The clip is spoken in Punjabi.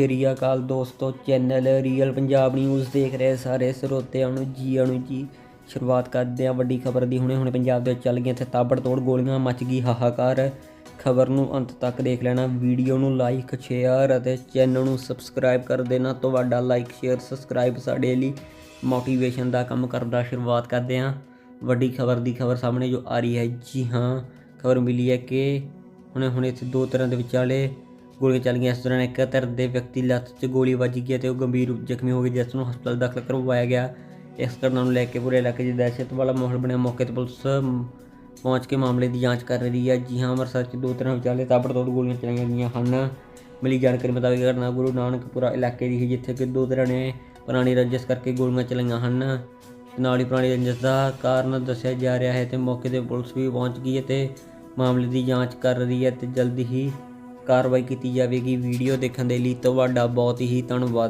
ਸ੍ਰੀ ਅਕਾਲ ਦੋਸਤੋ ਚੈਨਲ ਰੀਅਲ ਪੰਜਾਬ ਨਿਊਜ਼ ਦੇਖ ਰਹੇ ਸਾਰੇ ਸਰੋਤਿਆਂ ਨੂੰ ਜੀ ਆਇਆਂ ਨੂੰ ਜੀ। ਸ਼ੁਰੂਆਤ ਕਰਦੇ ਆ ਵੱਡੀ ਖਬਰ ਦੀ। ਹੁਣੇ ਹੁਣੇ ਪੰਜਾਬ ਦੇ ਵਿੱਚ ਚੱਲ ਗਈਆਂ ਇੱਥੇ ਤਾਬੜਤੋੜ ਗੋਲੀਆਂ, ਮੱਚ ਗਈ ਹਾਹਾਕਾਰ। ਖਬਰ ਨੂੰ ਅੰਤ ਤੱਕ ਦੇਖ ਲੈਣਾ। ਵੀਡੀਓ ਨੂੰ ਲਾਈਕ ਸ਼ੇਅਰ ਅਤੇ ਚੈਨਲ ਨੂੰ ਸਬਸਕ੍ਰਾਈਬ ਕਰ ਦੇਣਾ। ਤੁਹਾਡਾ ਲਾਈਕ ਸ਼ੇਅਰ ਸਬਸਕ੍ਰਾਈਬ ਸਾਡੇ ਲਈ ਮੋਟੀਵੇਸ਼ਨ ਦਾ ਕੰਮ ਕਰਦਾ ਸ਼ੁਰੂਆਤ ਕਰਦੇ ਹਾਂ। ਵੱਡੀ ਖਬਰ ਦੀ ਖਬਰ ਸਾਹਮਣੇ ਜੋ ਆ ਰਹੀ ਹੈ। ਜੀ ਹਾਂ, ਖਬਰ ਮਿਲੀ ਹੈ ਕਿ ਹੁਣੇ ਹੁਣੇ ਇੱਥੇ ਦੋ ਤਰ੍ਹਾਂ ਦੇ ਵਿਚਾਲੇ ਗੋਲੀਆਂ ਚੱਲ ਗਈਆਂ ਇਸ ਦੌਰਾਨ ਇੱਕ ਧਿਰ ਦੇ ਵਿਅਕਤੀ ਲੱਤ 'ਚ ਗੋਲੀ ਵੱਜ ਗਈ ਅਤੇ ਉਹ ਗੰਭੀਰ ਰੂਪ ਜ਼ਖਮੀ ਹੋ ਗਏ, ਜਿਸ ਨੂੰ ਹਸਪਤਾਲ ਦਾਖਲ ਕਰਵਾਇਆ ਗਿਆ। ਇਸ ਘਟਨਾ ਨੂੰ ਲੈ ਕੇ ਪੂਰੇ ਇਲਾਕੇ 'ਚ ਦਹਿਸ਼ਤ ਵਾਲਾ ਮਾਹੌਲ ਬਣਿਆ। ਮੌਕੇ ਤੇ ਪੁਲਿਸ ਪਹੁੰਚ ਕੇ ਮਾਮਲੇ ਦੀ ਜਾਂਚ ਕਰ ਰਹੀ ਹੈ। ਜੀ ਹਾਂ, ਅੰਮ੍ਰਿਤਸਰ 'ਚ ਦੋ ਤਰ੍ਹਾਂ ਵਿਚਾਲੇ ਤਾਬੜਤੋੜ ਗੋਲੀਆਂ ਚਲਾਈਆਂ ਗਈਆਂ ਹਨ। ਮਿਲੀ ਜਾਣਕਾਰੀ ਮੁਤਾਬਕ ਘਟਨਾ ਗੁਰੂ ਨਾਨਕਪੁਰਾ ਇਲਾਕੇ ਦੀ ਹੈ ਜਿੱਥੇ ਕਿ ਦੋ ਤਰ੍ਹਾਂ ਨੇ ਪੁਰਾਣੀ ਰੰਜਿਸ਼ ਕਰਕੇ ਗੋਲੀਆਂ ਚਲਾਈਆਂ ਹਨ। ਨਾਲ ਹੀ ਪੁਰਾਣੀ ਰੰਜਿਸ਼ ਦਾ ਕਾਰਨ ਦੱਸਿਆ ਜਾ ਰਿਹਾ ਹੈ ਤੇ ਮੌਕੇ ਤੇ ਪੁਲਿਸ ਵੀ ਪਹੁੰਚ ਗਈ ਹੈ ਤੇ ਮਾਮਲੇ ਦੀ ਜਾਂਚ ਕਰ ਰਹੀ ਹੈ ਤੇ ਜਲਦੀ ਹੀ ਕਾਰਵਾਈ ਕੀਤੀ ਜਾਵੇਗੀ। ਵੀਡੀਓ ਦੇਖਣ ਦੇ ਲਈ ਤੁਹਾਡਾ ਬਹੁਤ ਹੀ ਧੰਨਵਾਦ।